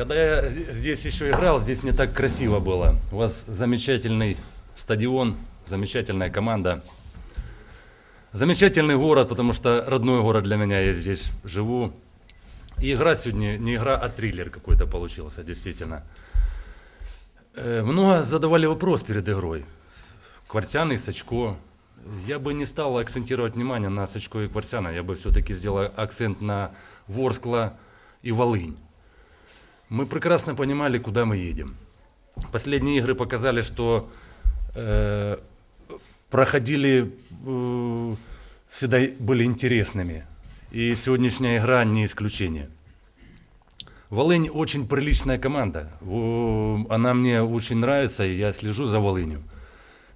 Когда я здесь еще играл, здесь не так красиво было. У вас замечательный стадион, замечательная команда. Замечательный город, потому что родной город для меня, я здесь живу. И игра сегодня не игра, а триллер какой-то получился, действительно. Э, Много задавали вопрос перед игрой. Кварцян и Сачко. Я бы не стал акцентировать внимание на Сачко и Кварцяна. Я бы все-таки сделал акцент на Ворскла и Волынь. Мы прекрасно понимали, куда мы едем. Последние игры показали, что э, проходили, э, всегда были интересными. И сегодняшняя игра не исключение. Волынь очень приличная команда. Она мне очень нравится, и я слежу за Волынью.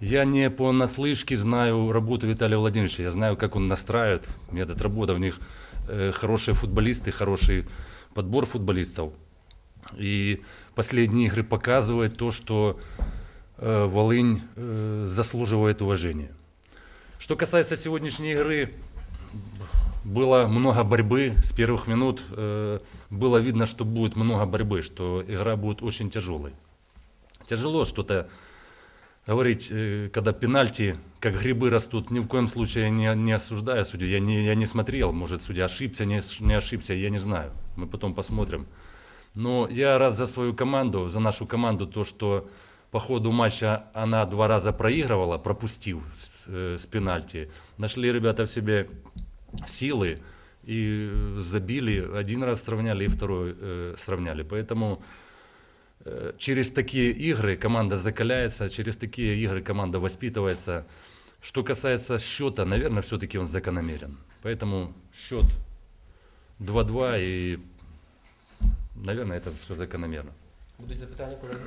Я не понаслышке знаю работу Виталия Владимировича. Я знаю, как он настраивает метод работы. У них э, хорошие футболисты, хороший подбор футболистов. И последние игры показывают то, что э, Волынь э, заслуживает уважения. Что касается сегодняшней игры, было много борьбы с первых минут. э, Было видно, что будет много борьбы, что игра будет очень тяжелой. Тяжело что-то говорить, э, когда пенальти, как грибы растут, ни в коем случае не, не осуждаю судью. Я не, я не смотрел, может, судья ошибся, не, не ошибся, я не знаю. Мы потом посмотрим. Но я рад за свою команду, за нашу команду, то, что по ходу матча она два раза проигрывала, пропустив э, с пенальти. Нашли ребята в себе силы и э, забили. Один раз сравняли и второй э, сравняли. Поэтому э, через такие игры команда закаляется, через такие игры команда воспитывается. Что касается счета, наверное, все-таки он закономерен. Поэтому счет 2-2 и, наверное, это все закономерно. Будуть запитання, колеги?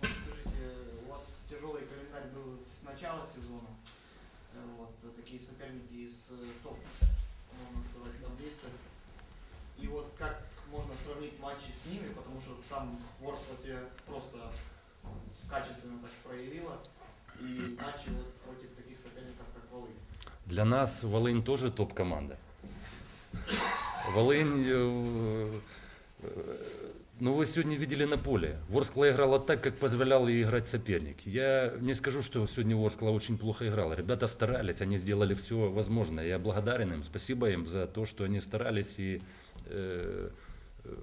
Скажите, у вас тяжелый календарь был с начала сезона. Э, Вот, э, такие соперники из э, топ, можно сказать, таблицы. И вот как можно сравнить матчи с ними, потому что там Ворскла себя просто качественно так проявила. И матчи вот против таких соперников, как Волынь. Для нас Волынь тоже топ-команда. Волынь, э, э, ну вы сегодня видели на поле. Ворскла играла так, как позволял ей играть соперник. Я не скажу, что сегодня Ворскла очень плохо играла. Ребята старались, они сделали все возможное. Я благодарен им, спасибо им за то, что они старались и э, э,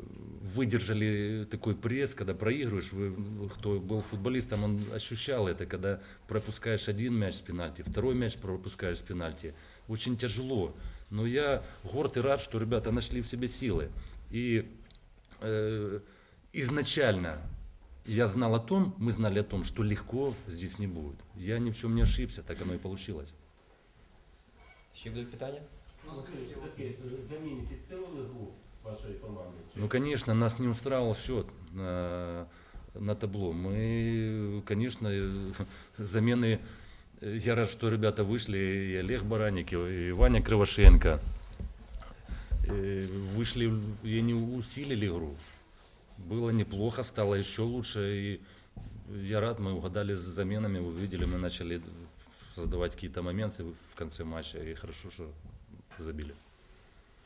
выдержали такой пресс, когда проигрываешь. Вы, кто был футболистом, он ощущал это, когда пропускаешь один мяч с пенальти, второй мяч пропускаешь с пенальти. Очень тяжело. Но я горд и рад, что ребята нашли в себе силы. И э, изначально я знал о том, мы знали о том, что легко здесь не будет. Я ни в чем не ошибся, так оно и получилось. Ще будуть питання? Ну, скажите, вот, Таки, заміните цілу ігру вашої команди? Чи- Ну, конечно, нас не устраивал счет на, на табло. Мы, конечно, э, замены... э, Я рад, что ребята вышли, и Олег Баранник, и Ваня Кривошенко. Э, Вышли и не усилили игру. Было неплохо, стало еще лучше. И я рад, мы угадали с заменами, вы видели, мы начали создавать какие-то моменты в конце матча. И хорошо, что забили.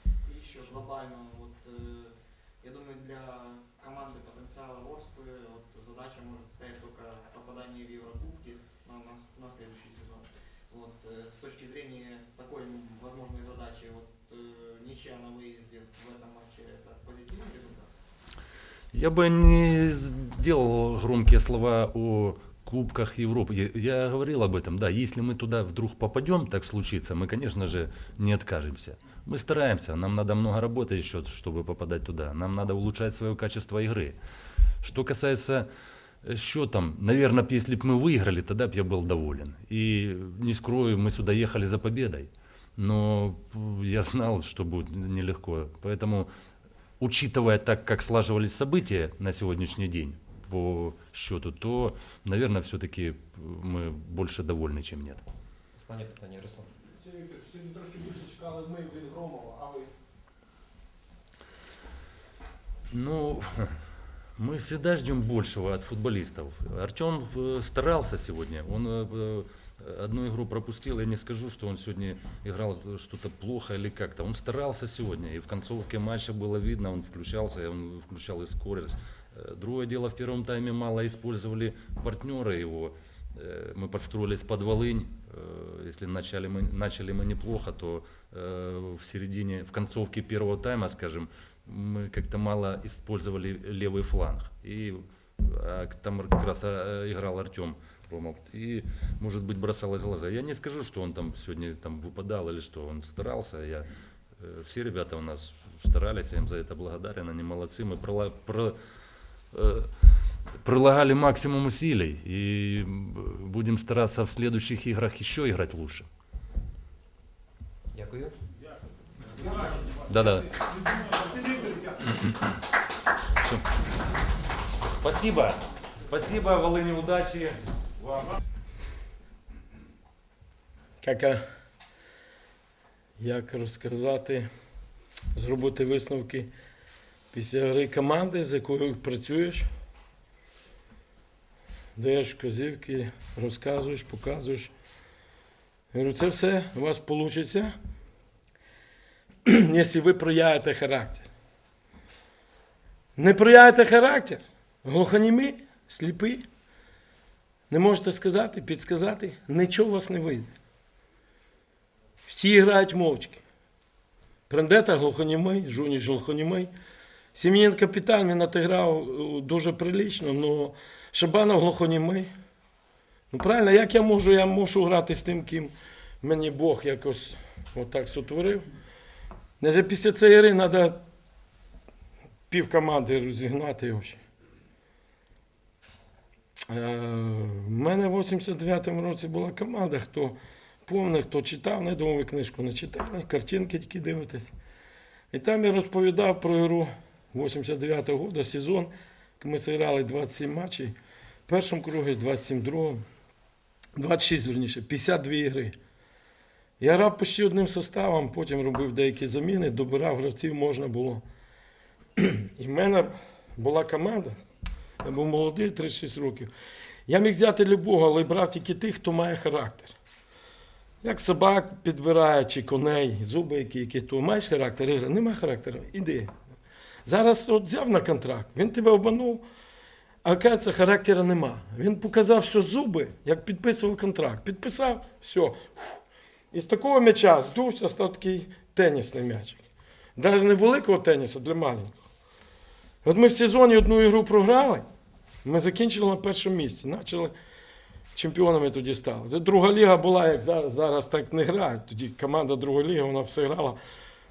И еще глобально, вот, э, я думаю, для команды потенциала Ворсклы вот, задача может стоять только попадание в Еврокубки на, на, с- на следующий сезон. Вот, э, с точки зрения такой м, возможной задачи, вот, э, ничья на выезде в этом матче это позитивный результат? Я бы не делал громкие слова о Кубках Европы. Я, я говорил об этом, да. Если мы туда вдруг попадем, так случится, мы, конечно же, не откажемся. Мы стараемся, нам надо много работать еще, чтобы попадать туда. Нам надо улучшать свое качество игры. Что касается э, счетом, наверное, если бы мы выиграли, тогда бы я был доволен. И не скрою, мы сюда ехали за победой Но э, я знал, что будет нелегко. Поэтому учитывая так, как слаживались события на сегодняшний день по счету, то, наверное, все-таки мы больше довольны, чем нет. Останнє питання, Ярослав. Сергій Вікторович, Сьогодні трошки більше чекали ми від Громова, а ви? Ну, мы всегда ждем большего от футболистов. Артем э, старался сегодня, он э, Э, Одну игру пропустил, я не скажу, что он сегодня играл что-то плохо или как-то. Он старался сегодня, и в концовке матча было видно, он включался, он включал и скорость. Э, Другое дело, в первом тайме мало использовали партнеры его. Э, Мы подстроились под Волынь. Э, Если начали мы, начали мы неплохо, то в середине, в концовке первого тайма, скажем, мы как-то мало использовали левый фланг. И а, там как раз играл Артем Ромов. И, может быть, бросалось в глаза. Я не скажу, что он там сегодня там выпадал или что. Он старался. Я, э, все ребята у нас старались, я им за это благодарен. Они молодцы. Мы прола- про- э, прилагали максимум усилий. И м, будем стараться в следующих играх еще играть лучше. Дякую. Да-да. Всё. Спасибо. Спасибо, Волыни, удачи. Як, як розказати, зробити висновки після гри команди, з якою працюєш, даєш вказівки, розказуєш, показуєш. Я говорю, це все у вас вийде, якщо ви проявите характер. Не проявите характер, глухонімі, сліпі, не можете сказати, підсказати, нічого у вас не вийде. Всі грають мовчки. Прендета глухонімий, Жуніч глухонімий. Сім'їн капітан він отіграв е, дуже прилічно, але Шабанов глухонімий. Ну правильно, як я можу, я можу грати з тим, ким мені Бог якось отак сотворив. Навіть після цієї гри треба пів команди розігнати ще. Е, мене в 89-му році була команда, хто повний, хто читав, не думав, книжку не читали, картинки тільки дивитесь. І там я розповідав про гру 89-го року, сезон. Ми зіграли 27 матчів. В першому кругі 27 в другому. 26, верніше, 52 ігри. Я грав почти одним составом, потім робив деякі заміни, добирав гравців можна було. І в мене була команда. Я був молодий, 36 років. Я міг взяти любого, але брав тільки тих, хто має характер. Як собак підбирає, чи коней, зуби які, які то маєш характер, Ігор, нема характеру, іди. Зараз от взяв на контракт, він тебе обманув, а оказується, характера нема. Він показав, що зуби, як підписував контракт. Підписав, все. І з такого м'яча здувся, став такий тенісний м'ячик. Навіть не великого тенісу, для маленького. От ми в сезоні одну ігру програли, ми закінчили на першому місці. Почали чемпіонами тоді стали. Друга ліга була, як зараз, зараз так не грають. Тоді команда друга ліга, вона все грала.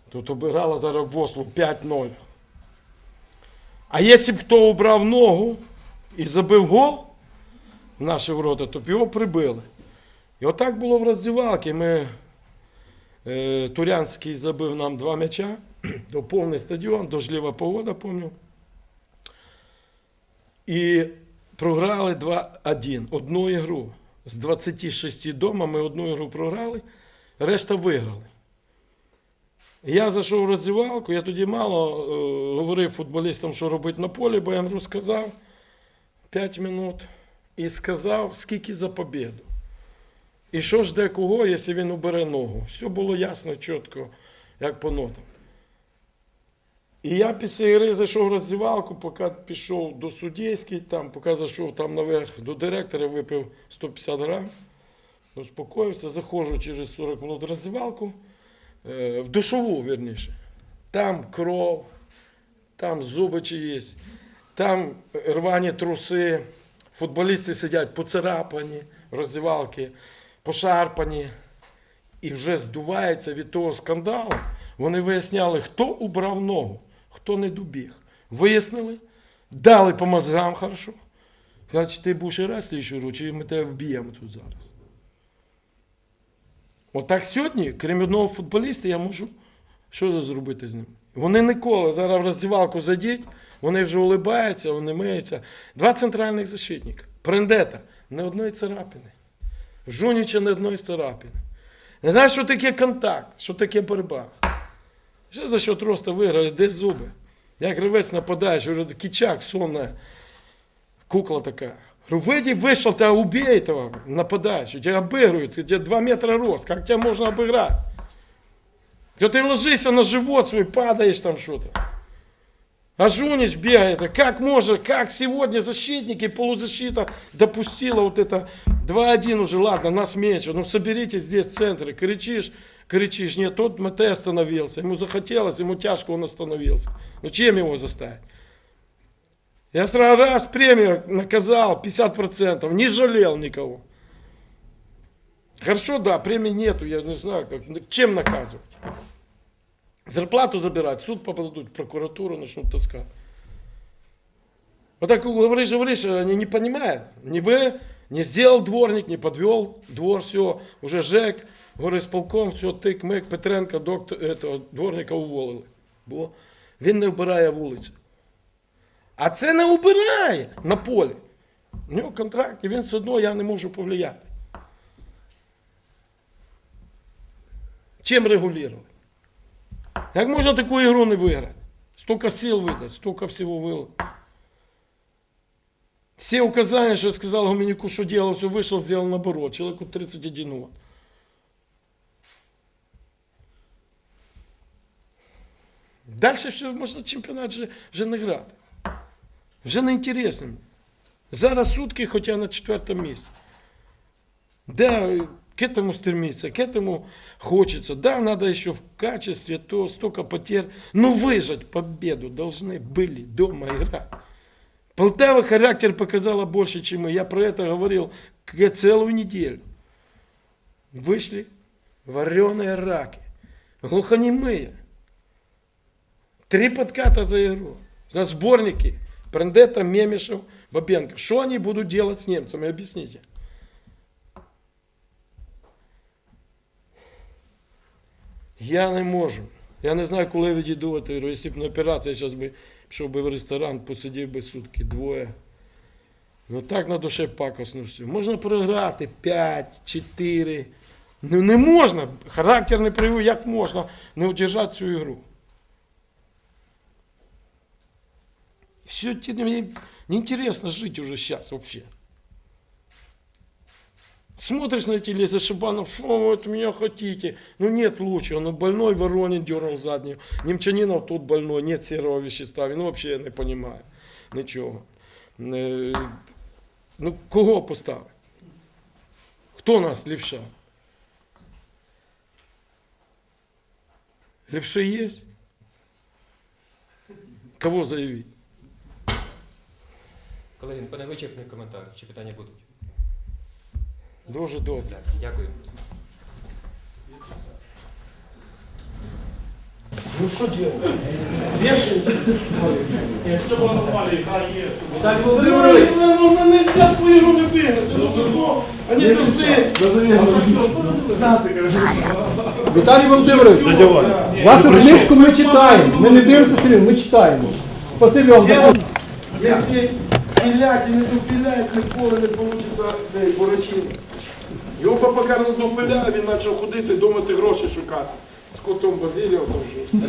Тут обіграла зараз Вослу 5-0. А якщо б хто убрав ногу і забив гол в наші ворота, то б його прибили. І отак було в роздівалці. Ми, е, Турянський забив нам два м'яча, то повний стадіон, дождлива погода, пам'ятаю. І програли 2-1. Одну ігру. З 26 дома ми одну ігру програли, решта виграли. Я зайшов в роздівалку, я тоді мало е, говорив футболістам, що робити на полі, бо я їм розказав 5 минут і сказав, скільки за побіду. І що жде кого, якщо він убере ногу. Все було ясно, чітко, як по нотам. І я після ігри зайшов в роздівалку, поки пішов до суддівської, там, поки зайшов там наверх до директора, випив 150 грам, успокоївся, заходжу через 40 минут в роздівалку, е, в душову, вірніше. Там кров, там зуби чиїсь, там рвані труси, футболісти сидять поцарапані, роздівалки, пошарпані. І вже здувається від того скандалу. Вони виясняли, хто убрав ногу, хто не добіг. Вияснили, дали по мозгам хорошо. Значить, ти будеш і раз слідчу руч, і ми тебе вб'ємо тут зараз. Отак сьогодні, крім одного футболіста, я можу що зробити з ним? Вони ніколи зараз в роздівалку зайдіть, вони вже улибаються, вони миються. Два центральних защитника. Прендета, не одної царапини. Жуніча не одної царапини. Не знаєш, що таке контакт, що таке боротьба. Що за що просто виграли, де зуби? Як гравець нападає, що кічак, сонна, кукла така. Говорю, выйди, вышел, ты убей этого нападающего. Тебя обыгрывают, тебя 2 метра рост. Как тебя можно обыграть? Да ты ложись на живот свой, падаешь там что-то. А Жунич бегает. Как можно, как сегодня защитники, полузащита допустила вот это 2-1 уже, ладно, нас меньше. Ну соберите здесь центры, кричишь, кричишь. Нет, тот МТ остановился, ему захотелось, ему тяжко, он остановился. Ну чем его заставить? Я сразу раз премию наказал 50%, не жалел никого. Хорошо, да, премии нету, я не знаю, как, чем наказывать. Зарплату забирать, суд попадут, прокуратуру начнут таскать. Вот так говоришь, говоришь, они не понимают. Не вы, не сделал дворник, не подвел двор, все, уже ЖЕК, горисполком, все, тик, мик, Петренка, доктор, этого, дворника уволили. Бо він не вбирає вулицю. А це не убирає на полі. У нього контракт, і він все одно я не можу повлияти. Чим регулювали? Як можна таку ігру не виграти? Столько сил видать, столько всего было. Все указания, что я сказал Гуменюку, что делал, все вышел, сделал наоборот. Человеку 31 год. Дальше все, можна чемпіонат вже, вже не грати. Вже не інтересно. Зараз сутки, хоча на четвертому місці. Да, к этому стремиться, к этому хочется. Да, надо еще в качестве, то столько потерь. Но выжать победу должны были дома играть. Полтава характер показала больше, чем мы. Я про это говорил целую неделю. Вышли вареные раки, глухонемые. Три подката за игру. На сборнике Прендета, Мемешев, Бабенко. Что они будут делать с немцами? Объясните. Я не можу. Я не знаю, коли відійдувати. Говорю, Якщо б на операцію, я зараз би пішов би в ресторан, посидів би сутки, двоє. Ну так на душе пакосно все. Можна програти 5, 4. Ну не можна. Характер не привив, як можна не удержати цю ігру. Все, мне неинтересно жить уже сейчас вообще. Смотришь на эти леса Шибанов, что вы от меня хотите? Ну нет лучше, он больной, Воронин дернул заднюю. Немчанинов тут больной, нет серого вещества. Ну вообще я не понимаю нічого. Е, Ну кого поставити? Хто нас лівша? Левши есть? Кого заявить? Колеги, ну, невичерпний коментар. Чи питання будуть? Дуже добре. Так, дякую. Ну что делать? Вешаемся? Нет, все було нормально, ігра є. Так, Володимирович! Ну, ну, нельзя твою игру не выиграть. Ну, что? Они должны... Віталій Володимирович, вашу книжку ми читаємо. Ми не дивимося стрім, ми читаємо. Спасибі вам за Дело, Если пилять и не допилять, ніколи не получится цей Борочин. Його поки не допиляв, він почав ходити, думати гроші шукати. З котом Базиліо там вже.